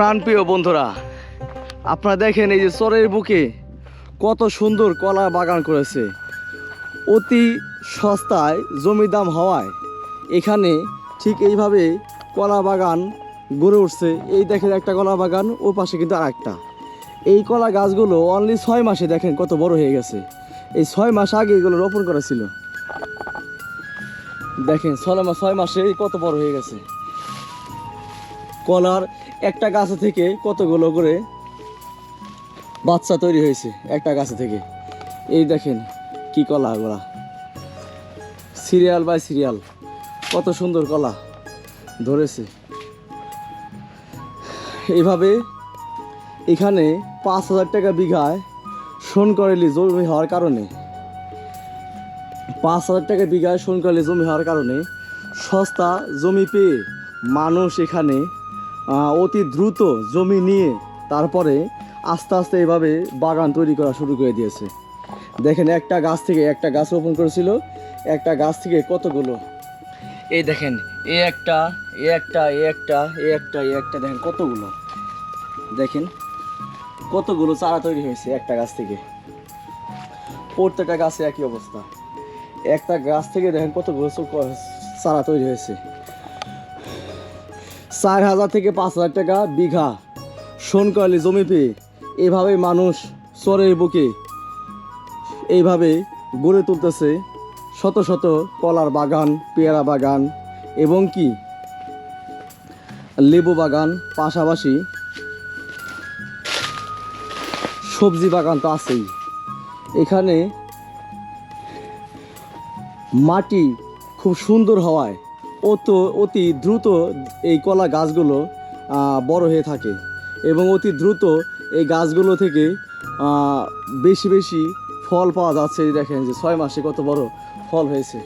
প্রাণপ্রিয় বন্ধুরা, আপনারা দেখেন এই যে চরের বুকে কত সুন্দর কলা বাগান করেছে। অতি সস্তায় জমি দাম হওয়ায় এখানে ঠিক এইভাবে কলা বাগান গড়ে উঠছে। এই দেখেন একটা কলা বাগান, ও পাশে কিন্তু আর একটা এই কলা গাছগুলো অনলি ছয় মাসে দেখেন কত বড় হয়ে গেছে। এই ছয় মাস আগে এগুলো রোপণ করা ছিল। দেখেন, ছয় মাস ছয় মাসে কত বড় হয়ে গেছে। কলার একটা গাছ থেকে কতগুলো করে বাচ্চা তৈরি হয়েছে একটা গাছ থেকে। এই দেখেন কি কলা গোলা সিরিয়াল বাই সিরিয়াল, কত সুন্দর কলা ধরেছে। এইভাবে এখানে পাঁচ হাজার টাকা বিঘায় সোনকরেলি জমি হওয়ার কারণে। পাঁচ হাজার টাকা বিঘায় সোনকরেলি জমি হওয়ার কারণে সস্তা জমি পেয়ে মানুষ এখানে অতি দ্রুত জমি নিয়ে তারপরে আস্তে আস্তে এভাবে বাগান তৈরি করা শুরু করে দিয়েছে। দেখেন, একটা গাছ থেকে একটা গাছ রোপণ করেছিল। একটা গাছ থেকে কতগুলো? এই দেখেন, এ একটা এ একটা এ একটা এ একটা এ একটা, দেখেন কতগুলো? দেখেন, কতগুলো চারা তৈরি হয়েছে একটা গাছ থেকে। প্রত্যেকটা গাছে একই অবস্থা। একটা গাছ থেকে দেখেন কতগুলো চারা তৈরি হয়েছে। চার হাজার থেকে পাঁচ হাজার টাকা বিঘা। সোনকয়ালি জমি পেয়ে এভাবে মানুষ চরের বুকে এইভাবে গড়ে তুলতেছে শত শত কলার বাগান, পেয়ারা বাগান এবং কি? লেবু বাগান পাশাপাশি সবজি বাগান তো আছেই। এখানে মাটি খুব সুন্দর হওয়ায় অত অতি দ্রুত এই কলা গাছগুলো বড় হয়ে থাকে এবং অতি দ্রুত এই গাছগুলো থেকে বেশি বেশি ফল পাওয়া যাচ্ছে। দেখেন যে ছয় মাসে কত বড় ফল হয়েছে।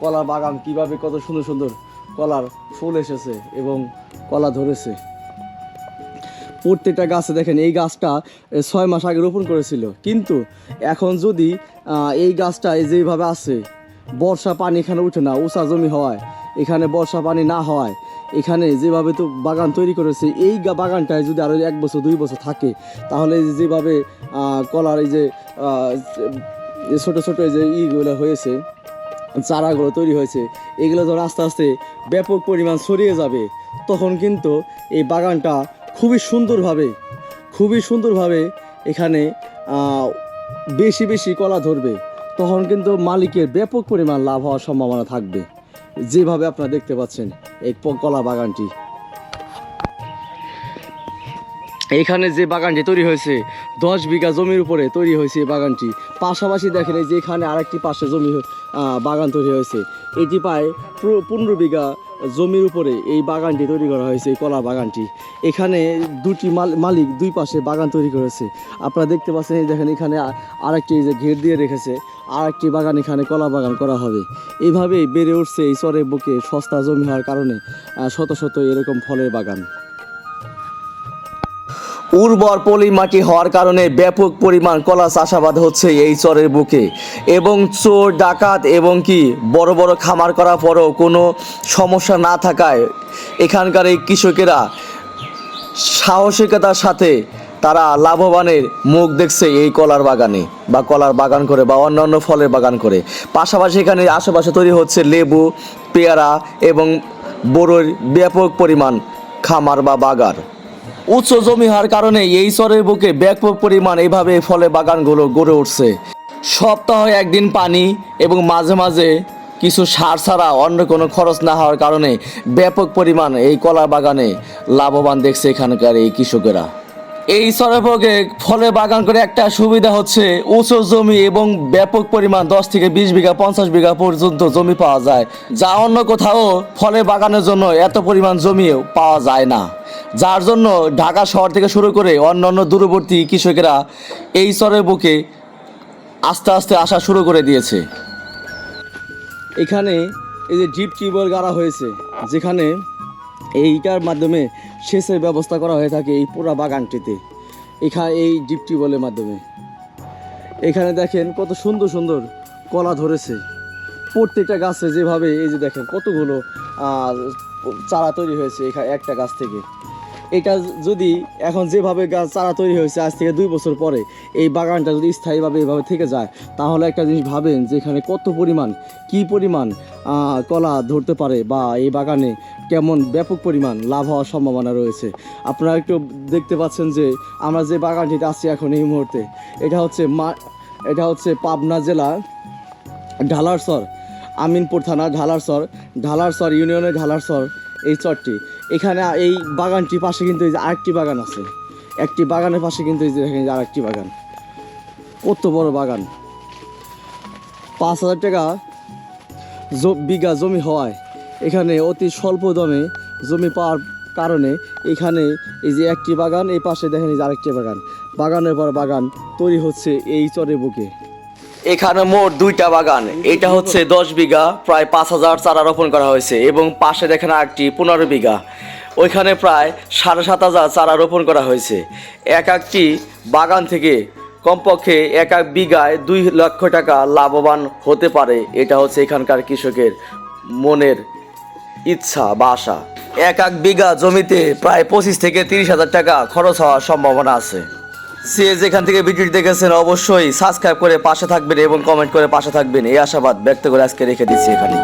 কলার বাগান কীভাবে কত সুন্দর সুন্দর কলার ফুল এসেছে এবং কলা ধরেছে। প্রত্যেকটা গাছে দেখেন, এই গাছটা ছয় মাস আগে রোপণ করেছিল। কিন্তু এখন যদি এই গাছটা এই যেভাবে আছে, বর্ষা পানি এখানে উঠে না, উঁচা জমি হওয়ায় এখানে বর্ষা পানি না হওয়ায় এখানে যেভাবে তো বাগান তৈরি করেছে, এই বাগানটায় যদি আরও এক বছর, দুই বছর থাকে, তাহলে যেভাবে কলার এই যে ছোটো ছোটো যে ইগুলো হয়েছে, চারাগুলো তৈরি হয়েছে, এগুলো যখন আস্তে আস্তে ব্যাপক পরিমাণ ছড়িয়ে যাবে, তখন কিন্তু এই বাগানটা খুবই সুন্দরভাবে খুবই সুন্দরভাবে এখানে বেশি বেশি কলা ধরবে, তখন কিন্তু মালিকের ব্যাপক পরিমাণ লাভ হওয়ার সম্ভাবনা থাকবে। যেভাবে আপনারা দেখতে পাচ্ছেন, এই কলা বাগানটি। এখানে যে বাগানটি তৈরি হয়েছে, দশ বিঘা জমির উপরে তৈরি হয়েছে এই বাগানটি। পাশাপাশি দেখেন এই যে এখানে আরেকটি পাশে জমি বাগান তৈরি হয়েছে। এটি পায় পনেরো বিঘা জমির উপরে এই বাগানটি তৈরি করা হয়েছে, এই কলা বাগানটি। এখানে দুটি মাল- মালিক দুই পাশে বাগান তৈরি করেছে। আপনারা দেখতে পাচ্ছেন, এই দেখেন এখানে আরেকটি যে ঘের দিয়ে রেখেছে, আরেকটি বাগান এখানে কলা বাগান করা হবে। এইভাবেই বেড়ে উঠছে এই চরের বুকে সস্তা জমি হওয়ার কারণে শত শত এরকম ফলের বাগান। উর্বর পলি মাটি হওয়ার কারণে ব্যাপক পরিমাণ কলা চাষাবাদ হচ্ছে এই চরের বুকে। এবং চোর, ডাকাত এবং কি বড় বড় খামার করার পরও কোনো সমস্যা না থাকায় এখানকার এই কৃষকেরা সাহসিকতার সাথে তারা লাভবানের মুখ দেখছে এই কলার বাগানে বা কলার বাগান করে বা অন্যান্য ফলের বাগান করে। পাশাপাশি এখানে আশেপাশে তৈরি হচ্ছে লেবু, পেয়ারা এবং বড়োর ব্যাপক পরিমাণ খামার বা বাগান। উচ্চ জমি হওয়ার কারণে এই চরের বুকে ব্যাপক পরিমাণ এইভাবে ফলে বাগানগুলো গড়ে উঠছে। সপ্তাহে একদিন পানি এবং মাঝে মাঝে কিছু সার ছাড়া অন্য কোনো খরচ না হওয়ার কারণে ব্যাপক পরিমাণ এই কলা বাগানে লাভবান দেখছে এখানকার এই কৃষকেরা। এই সরপকে ফলে বাগান করে একটা সুবিধা হচ্ছে উঁচু জমি এবং ব্যাপক পরিমাণ দশ থেকে বিশ বিঘা, পঞ্চাশ বিঘা পর্যন্ত জমি পাওয়া যায়, যা অন্য কোথাও ফলে বাগানের জন্য এত পরিমাণ জমিও পাওয়া যায় না। যার জন্য ঢাকা শহর থেকে শুরু করে অন্যান্য দূরবর্তী কৃষকেরা এই চরের বুকে আস্তে আস্তে আসা শুরু করে দিয়েছে। এখানে এই যে ডিপ টিউবওয়েল গাড়া হয়েছে, যেখানে এইটার মাধ্যমে সেচের ব্যবস্থা করা হয়ে থাকে এই পুরা বাগানটিতে এখানে এই ডিপ টিউবওয়েলের মাধ্যমে। এখানে দেখেন কত সুন্দর সুন্দর কলা ধরেছে। প্রত্যেকটা গাছে যেভাবে এই যে দেখেন কতগুলো চারা তৈরি হয়েছে এখানে একটা গাছ থেকে। এটা যদি এখন যেভাবে গাছ চারা তৈরি হয়েছে আজ থেকে দুই বছর পরে, এই বাগানটা যদি স্থায়ীভাবে এভাবে থেকে যায়, তাহলে একটা জিনিস ভাবেন যে এখানে কত পরিমাণ, কি পরিমাণ কলা ধরতে পারে বা এই বাগানে কেমন ব্যাপক পরিমাণ লাভ হওয়ার সম্ভাবনা রয়েছে। আপনারা একটু দেখতে পাচ্ছেন যে আমরা যে বাগানটিতে আছি এখন এই মুহূর্তে, এটা হচ্ছে মা, এটা হচ্ছে পাবনা জেলা ঢালারসর, আমিনপুর থানা ঢালারসর ঢালারসর ইউনিয়নের ঢালারসর এই চরটি। এখানে এই বাগানটি পাশে কিন্তু এই যে আরেকটি বাগান আছে। একটি বাগানের পাশে কিন্তু এই যে দেখেন আরেকটি বাগান। কত বড় বাগান। পাঁচ হাজার টাকা বিঘা জমি হওয়ায় এখানে অতি স্বল্প দামে জমি পাওয়ার কারণে এখানে এই যে একটি বাগান, এই পাশে দেখেন এই যে আরেকটি বাগান। বাগানের পর বাগান তৈরি হচ্ছে এই চরের বুকে। এখানে মোট দুইটা বাগান। এটা হচ্ছে দশ বিঘা, প্রায় পাঁচ হাজার চারা রোপণ করা হয়েছে এবং পাশে দেখেন একটি পনেরো বিঘা। ওইখানে প্রায় সাড়ে সাত হাজার চারা রোপণ করা হয়েছে। এক একটি বাগান থেকে কমপক্ষে এক এক বিঘায় দুই লক্ষ টাকা লাভবান হতে পারে। এটা হচ্ছে এখানকার কৃষকের মনের ইচ্ছা বা আশা। এক এক বিঘা জমিতে প্রায় পঁচিশ থেকে তিরিশ হাজার টাকা খরচ হওয়ার সম্ভাবনা আছে। সে এখান থেকে ভিডিওটি দেখেছেন, অবশ্যই সাবস্ক্রাইব করে পাশে থাকবেন এবং কমেন্ট করে পাশে থাকবেন। এই আশাবাদ ব্যক্ত করে আজকে রেখে দিচ্ছি এখানে